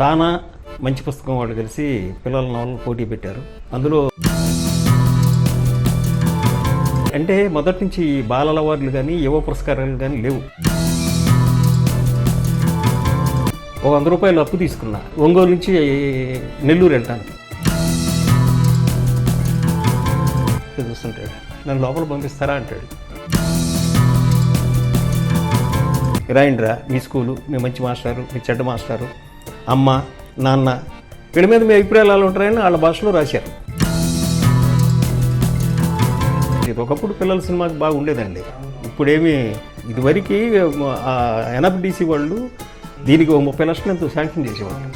తానా మంచి పుస్తకం వాళ్ళు కలిసి పిల్లల నవలను పోటీ పెట్టారు. అందులో అంటే మొదటి నుంచి ఈ బాలల అవార్డులు కానీ యువ పురస్కారాలు కానీ లేవు. ఒక వంద రూపాయలు అప్పు తీసుకున్నా. ఒంగోలు నుంచి నెల్లూరు వెళ్తాను చూస్తుంటాడు నన్ను లోపల పంపిస్తారా అంటాడు. రాయండిరా మీ స్కూలు మీ మంచి మాస్టారు మీ చెడ్డ మాస్టారు అమ్మ నాన్న వీళ్ళ మీద మీ అభిప్రాయాలు అలా ఉంటారని వాళ్ళ భాషలో రాశారు. ఇది ఒకప్పుడు పిల్లల సినిమాకి బాగా ఉండేదండి. ఇప్పుడేమి ఇదివరకు ఎన్ఎఫ్డిసి వాళ్ళు దీనికి ఒక ముప్పై లక్షలు ఎంతో శాంక్షన్ చేసేవాళ్ళు.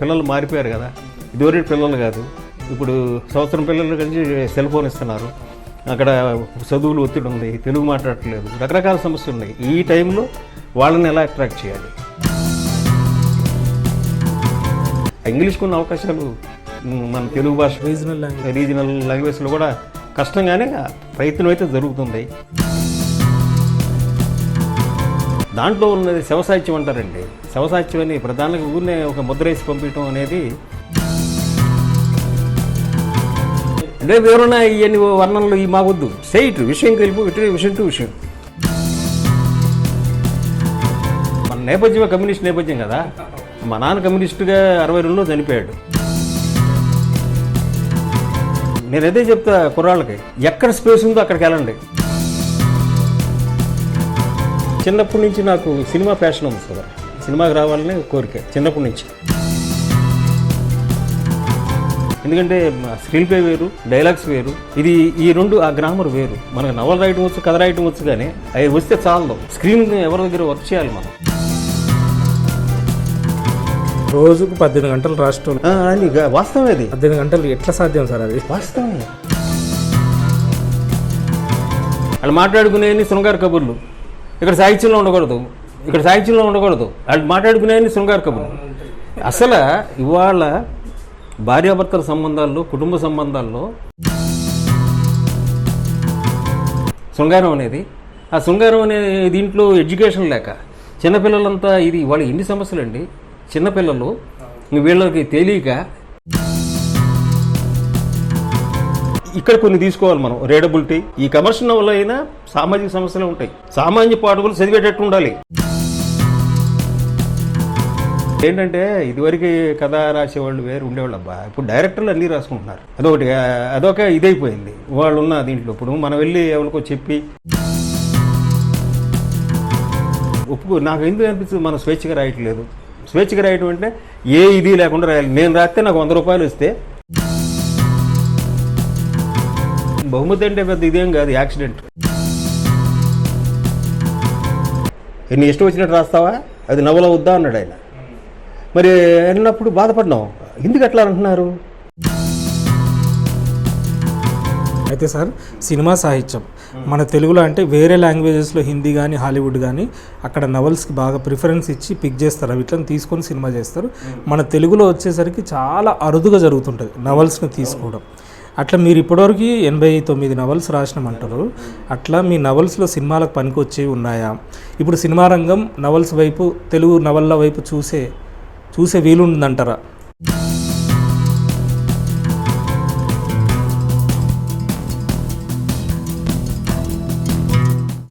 పిల్లలు మారిపోయారు కదా. ఇదివరకు పిల్లలు కాదు. ఇప్పుడు సంవత్సరం పిల్లలు కలిసి సెల్ ఫోన్ ఇస్తున్నారు. అక్కడ చదువులు ఒత్తిడి ఉంది తెలుగు మాట్లాడట్లేదు రకరకాల సమస్యలు ఉన్నాయి. ఈ టైంలో వాళ్ళని ఎలా అట్రాక్ట్ చేయాలి? ఇంగ్లీష్కి ఉన్న అవకాశాలు మన తెలుగు భాష రీజనల్ లాంగ్వేజ్ రీజనల్ లాంగ్వేజ్లో కూడా కష్టంగానే ప్రయత్నం అయితే జరుగుతుంది దాంట్లో ఉన్నది శవసాహిత్యం అంటారండి. శవసాహిత్యం అని ప్రధానంగా ఊరినే ఒక ముద్ర వేసి పంపించడం అనేది అంటే వివరణ ఇవన్నీ వర్ణనలు ఈ మాకొద్దు సేయిట్ విషయం కలిపి ఇటు విషయం టు విషయం. మన నేపథ్యం కమ్యూనిస్ట్ నేపథ్యం కదా. మా నాన్న కమ్యూనిస్టుగా అరవై రెండులో చనిపోయాడు. నేను అదే చెప్తా కుర్రాళ్ళకి ఎక్కడ స్పేస్ ఉందో అక్కడికి వెళ్ళండి. చిన్నప్పటి నుంచి నాకు సినిమా ఫ్యాషన్ ఉంది కదా సినిమాకి రావాలని కోరిక చిన్నప్పటి నుంచి. ఎందుకంటే స్క్రీన్ ప్లే వేరు డైలాగ్స్ వేరు. ఇది ఈ రెండు ఆ గ్రామర్ వేరు. మనకు నవల రాయటం వచ్చు కథ రాయటం వచ్చు కానీ అవి వస్తే చాలదు. స్క్రీన్ ఎవరి దగ్గర వర్క్ చేయాలి మనం? రోజుకు పద్దెనిమిది గంటలు రాష్ట్రం వాస్తవం అది. పద్దెనిమిది గంటలు ఎట్లా సాధ్యం సార్ అది? వాస్తవం వాళ్ళు మాట్లాడుకునేవి శృంగార కబుర్లు. ఇక్కడ సాహిత్యంలో ఉండకూడదు. ఇక్కడ సాహిత్యంలో ఉండకూడదు. వాళ్ళు మాట్లాడుకునేవి శృంగార కబుర్లు. అసలు ఇవాళ భార్యాభర్తల సంబంధాల్లో కుటుంబ సంబంధాల్లో శృంగారం అనేది ఆ శృంగారం అనే దీంట్లో ఎడ్యుకేషన్ లేక చిన్నపిల్లలంతా ఇది వాళ్ళ ఎన్ని సమస్యలు అండి చిన్నపిల్లలు వీళ్ళకి తెలియక ఇక్కడ కొన్ని తీసుకోవాలి మనం. రీడబిలిటీ ఈ కమర్షియల్ వల్ల అయినా సామాజిక సమస్యలు ఉంటాయి. సామాన్య పాఠకులు చదివేటట్టు ఉండాలి. ఏంటంటే ఇదివరకు కథ రాసేవాళ్ళు వేరు ఉండేవాళ్ళు అబ్బా ఇప్పుడు డైరెక్టర్లు అన్నీ రాసుకుంటున్నారు. అదొకటి అదొక ఇదైపోయింది. వాళ్ళు ఉన్న దీంట్లో. ఇప్పుడు మనం వెళ్ళి ఎవరికో చెప్పి ఒప్పుకో నాకు ఎందుకు అనిపిస్తుంది మనం స్వేచ్ఛగా రాయట్లేదు. స్వేచ్ఛగా రాయటం అంటే ఏ ఇది లేకుండా రాయాలి. నేను రాస్తే నాకు వంద రూపాయలు ఇస్తే బహుమతి అంటే పెద్ద ఇదేం కాదు యాక్సిడెంట్. నీ ఇష్టం వచ్చినట్టు రాస్తావా? అది నవల వద్దా అన్నాడు ఆయన. మరి అన్నప్పుడు బాధపడినాం ఎందుకు అట్లా అంటున్నారు? అయితే సార్ సినిమా సాహిత్యం. మన తెలుగులో అంటే వేరే లాంగ్వేజెస్లో హిందీ కానీ హాలీవుడ్ కానీ అక్కడ నవల్స్కి బాగా ప్రిఫరెన్స్ ఇచ్చి పిక్ చేస్తారు. అవి తీసుకొని సినిమా చేస్తారు. మన తెలుగులో వచ్చేసరికి చాలా అరుదుగా జరుగుతుంటుంది నవల్స్ని తీసుకోవడం. అట్లా మీరు ఇప్పటివరకు ఎనభై తొమ్మిది నవల్స్ రాసినామంటారు. అట్లా మీ నవల్స్లో సినిమాలకు పనికి వచ్చేవి ఉన్నాయా? ఇప్పుడు సినిమా రంగం నవల్స్ వైపు తెలుగు నవల్ల వైపు చూసే చూసే వీలుందంటారా